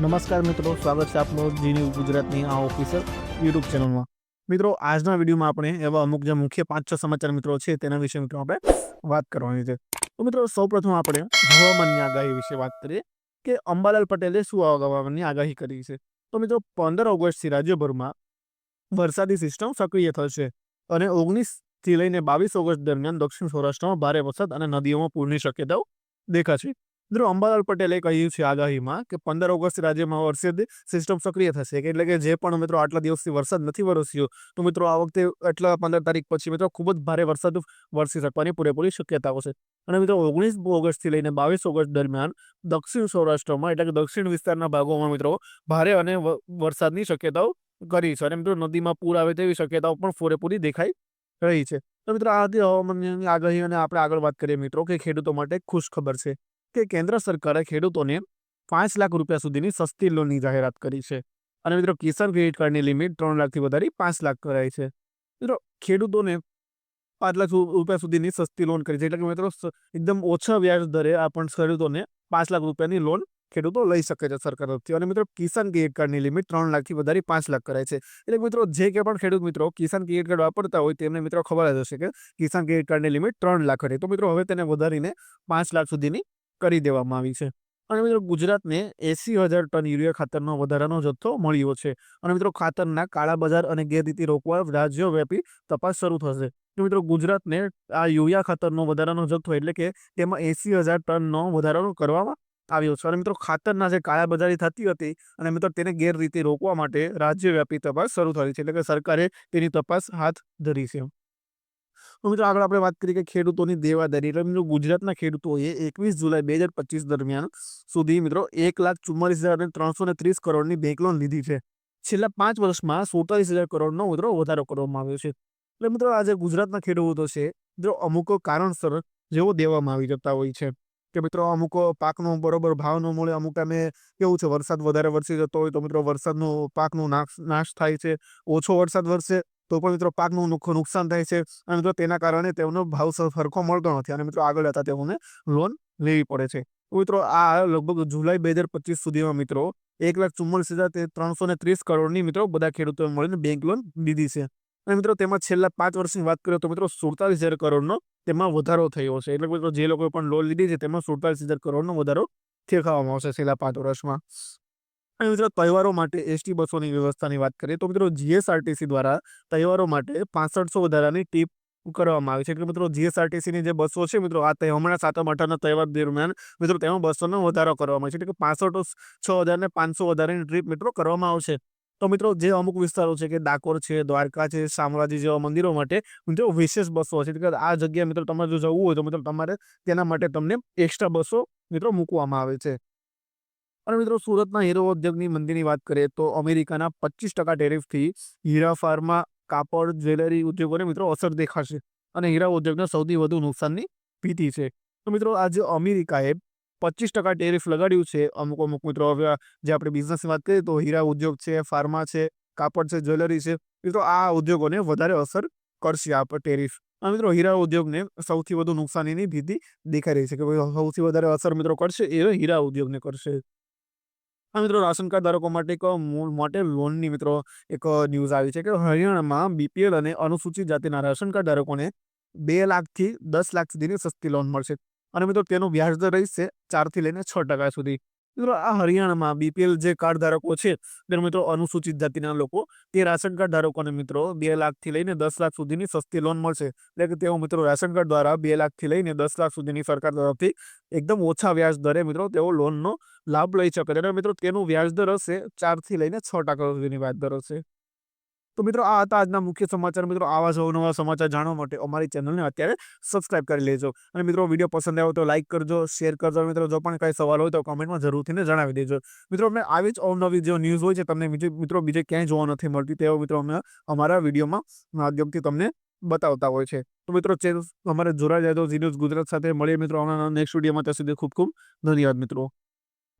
નમસ્કાર મિત્રો, સ્વાગત છે આપનું જી ન્યૂઝ ગુજરાતની આ ઓફિસર યુટ્યુબ ચેનલમાં. મિત્રો, આજના વિડીયોમાં આપણે એવા અમુક જે મુખ્ય પાંચ છ સમાચાર મિત્રો છે તેના વિશે મિત્રો આપણે વાત કરવાની છે. તો મિત્રો, સૌપ્રથમ આપણે હવામાનની આગાહી વિશે વાત કરીએ કે અંબાલાલ પટેલે શું હવામાનની આગાહી કરી છે? તો મિત્રો, પંદર ઓગસ્ટથી રાજ્યભરમાં વરસાદી સિસ્ટમ સક્રિય થશે અને ઓગણીસથી લઈને બાવીસ ઓગસ્ટ દરમિયાન દક્ષિણ સૌરાષ્ટ્રમાં ભારે વરસાદ અને નદીઓમાં પૂરની શક્યતાઓ દેખાશે. મિત્રો, અંબાલાલ પટેલે કહ્યું છે આગાહીમાં કે પંદર ઓગસ્ટ રાજ્યમાં વરસાદ સિસ્ટમ સક્રિય થશે. કે એટલે કે જે પણ મિત્રો આટલા દિવસથી વરસાદ નથી વરસ્યો, તો મિત્રો આ વખતે એટલા પંદર તારીખ પછી મિત્રો ખૂબ જ ભારે વરસાદ વરસી શકવાની પૂરેપૂરી શક્યતાઓ છે. અને મિત્રો ઓગણીસ ઓગસ્ટથી લઈને બાવીસ ઓગસ્ટ દરમિયાન દક્ષિણ સૌરાષ્ટ્રમાં એટલે કે દક્ષિણ વિસ્તારના ભાગોમાં મિત્રો ભારે અને વરસાદની શક્યતાઓ કરી છે. અને મિત્રો નદીમાં પૂર આવે તેવી શક્યતાઓ પણ પૂરેપૂરી દેખાઈ રહી છે. તો મિત્રો આ હવામાનની આગાહી અને આપણે આગળ વાત કરીએ મિત્રો કે ખેડૂતો માટે ખુશ ખબર છે. કે કેન્દ્ર સરકારે ખેડૂતોને પાંચ લાખ રૂપિયા સુધીની સસ્તી લોનની જાહેરાત કરી છે. અને મિત્રો, કિસાન ક્રેડિટ કાર્ડની લિમિટ ત્રણ લાખથી વધારી પાંચ લાખ કરાઈ છે. મિત્રો, ખેડૂતોને પાંચ લાખ રૂપિયા સુધીની સસ્તી લોન કરી છે. એટલે કે મિત્રો એકદમ ઓછા વ્યાજ દરે આપણ પણ ખેડૂતોને પાંચ લાખ રૂપિયાની લોન ખેડૂતો લઈ શકે છે સરકાર તરફથી. અને મિત્રો, કિસાન ક્રેડિટ કાર્ડની લિમિટ ત્રણ લાખથી વધારી પાંચ લાખ કરાય છે. એટલે મિત્રો, જે કે પણ ખેડૂત મિત્રો કિસાન ક્રેડિટ કાર્ડ વાપરતા હોય તેમને મિત્રો ખબર જ હશે કે કિસાન ક્રેડિટ કાર્ડની લિમિટ ત્રણ લાખ હતી. તો મિત્રો, હવે તેને વધારીને પાંચ લાખ સુધીની કરી દેવામાં આવી છે. અને મિત્રો ગુજરાતને એસી હજાર ટન યુરિયા ખાતરનો વધારાનો જથ્થો મળ્યો છે. અને મિત્રો ખાતરના કાળા બજાર અને ગેરરીતિ રોકવા રાજ્યવ્યાપી તપાસ શરૂ થશે. તો મિત્રો ગુજરાતને આ યુરિયા ખાતરનો વધારાનો જથ્થો એટલે કે તેમાં એસી હજાર ટનનો વધારાનો કરવામાં આવ્યો છે. અને મિત્રો ખાતરના જે કાળાબજારી થતી હતી અને મિત્રો તેને ગેરરીતિ રોકવા માટે રાજ્યવ્યાપી તપાસ શરૂ થઈ છે. એટલે કે સરકારે તેની તપાસ હાથ ધરી છે. તો મિત્રો આગળ આપણે વાત કરીએ કે ખેડૂતોની દેવાદારી. એટલે મિત્રો ગુજરાતના ખેડૂતોએ એકવીસ જુલાઈ બે હજાર પચીસ દરમિયાન સુધી મિત્રો એક લાખ ચુમ્માલીસ હજાર અને ત્રણસો ને ત્રીસ કરોડની બેંક લોન લીધી છે. છેલ્લા પાંચ વર્ષમાં સુડતાલીસ હજાર કરોડનો મિત્રો વધારો કરવામાં આવ્યો છે. એટલે મિત્રો આજે ગુજરાતના ખેડૂતો છે, મિત્રો અમુક કારણસર જેવો દેવામાં આવી જતા હોય છે. કે મિત્રો અમુક પાકનો બરોબર ભાવ ન મળે, અમુક ટાઈમે કેવું છે વરસાદ વધારે વરસી જતો હોય તો મિત્રો વરસાદનો પાકનો નાશ નાશ થાય છે. ઓછો વરસાદ વરસે તો પણ મિત્રો પાકનું નુક- નુકસાન થાય છે અને મિત્રો તેના કારણે તેમનો ભાવ સરખો મળતો નથી અને મિત્રો આગળ જતા તેઓને લોન લેવી પડે છે. મિત્રો આ લગભગ જુલાઈ બે હજાર પચીસ સુધીમાં મિત્રો એક લાખ ચુમ્માલીસ હજાર ત્રણસો ને ત્રીસ કરોડની મિત્રો બધા ખેડૂતોએ મળીને બેંક લોન લીધી છે. અને મિત્રો તેમાં છેલ્લા પાંચ વર્ષની વાત કરીએ તો મિત્રો સુડતાલીસ હજાર કરોડનો તેમાં વધારો થયો છે એટલે મિત્રો જે લોકોએ પણ લોન લીધી છે તેમાં સુડતાલીસ હજાર કરોડનો વધારો દેખાવામાં આવશે છેલ્લા પાંચ વર્ષમાં. અને મિત્રો તહેવારો માટે એસટી બસોની વ્યવસ્થાની વાત કરીએ તો મિત્રો જીએસઆરટીસી દ્વારા તહેવારો માટે પાસઠસો વધારાની ટીપ કરવામાં આવી છે. એટલે મિત્રો જીએસઆરટીસીની જે બસો છે મિત્રો, આ હમણાં સાતમ આઠમના તહેવાર દરમિયાન મિત્રો તેમાં બસોનો વધારો કરવામાં આવે છે. કે પાસઠ છ હજાર ને પાંચસો વધારાની ટ્રીપ મિત્રો કરવામાં આવશે. તો મિત્રો જે અમુક વિસ્તારો છે કે ડાકોર છે, દ્વારકા છે, શામળાજી જેવા મંદિરો માટે મિત્રો વિશેષ બસો છે એટલે કે આ જગ્યાએ મિત્રો તમારે જો જવું હોય તો મિત્રો તમારે તેના માટે તમને એક્સ્ટ્રા બસો મિત્રો મૂકવામાં આવે છે. અને મિત્રો સુરતના હીરો ઉદ્યોગની મંદીની વાત કરીએ તો અમેરિકાના પચીસ ટકા ટેરિફથી હીરા ફાર્મા, કાપડ, જ્વેલરી ઉદ્યોગોને મિત્રો અસર દેખાશે અને હીરા ઉદ્યોગને સૌથી વધુ નુકસાનની ભીતિ છે. તો મિત્રો આજે અમેરિકાએ પચીસ ટકા ટેરિફ લગાડ્યું છે. અમુક અમુક મિત્રો હવે જે આપણે બિઝનેસની વાત કરીએ તો હીરા ઉદ્યોગ છે, ફાર્મા છે, કાપડ છે, જ્વેલરી છે. મિત્રો આ ઉદ્યોગોને વધારે અસર કરશે આ ટેરિફ. અને મિત્રો હીરા ઉદ્યોગને સૌથી વધુ નુકસાનીની ભીતિ દેખાઈ રહી છે કે સૌથી વધારે અસર મિત્રો કરશે એ હીરા ઉદ્યોગને કરશે. આ મિત્રો, રાશન કાર્ડ ધારકો માટે એક માટે લોનની મિત્રો એક ન્યૂઝ આવી છે કે હરિયાણામાં બીપીએલ અને અનુસૂચિત જાતિના રાશન કાર્ડ ધારકોને બે લાખથી દસ લાખ સુધીની સસ્તી લોન મળશે. અને મિત્રો, તેનો વ્યાજ દર રહેશે ચારથી લઈને છ ટકા સુધી. મિત્રો, આ હરિયાણામાં બીપીએલ જે કાર્ડ ધારકો છે, તેનો મિત્રો અનુસૂચિત જાતિના લોકો, તે રાશન કાર્ડ ધારકોને મિત્રો બે લાખથી લઈને દસ લાખ સુધીની સસ્તી લોન મળશે. એટલે કે તેઓ મિત્રો રાશન કાર્ડ દ્વારા બે લાખથી લઈને દસ લાખ સુધીની સરકાર તરફથી એકદમ ઓછા વ્યાજ દરે મિત્રો તેઓ લોનનો લાભ લઈ શકે અને મિત્રો તેનું વ્યાજ દર હશે ચારથી લઈને છ ટકા સુધીની વ્યાજ દર હશે. તો મિત્રો આ હતા આજના મુખ્ય સમાચાર. મિત્રો આવા જ અવનવા સમાચાર જાણવા માટે અમારી ચેનલને અત્યારે સબસ્ક્રાઇબ કરી લેજો. અને મિત્રો વીડિયો પસંદ આવ્યો તો લાઇક કરજો શેર કરજો. મિત્રો જો પણ કંઈ સવાલ હોય તો કોમેન્ટમાં જરૂરથી ને જણાવી દેજો. મિત્રો અમે આવી જ અવનવી જે ન્યૂઝ હોય છે તમને મિત્રો બીજે ક્યાંય જોવા નથી મળતી તેવો મિત્રો અમે અમારા વિડીયોમાં માધ્યમથી તમને બતાવતા હોય છે. તો મિત્રો ચેનલ અમારે જોડાઈ જાય તો જી ન્યૂઝ ગુજરાત સાથે મળીએ મિત્રો આવનારા નેક્સ્ટ વિડીયોમાં. ત્યાં સુધી ખૂબ ખૂબ ધન્યવાદ મિત્રો.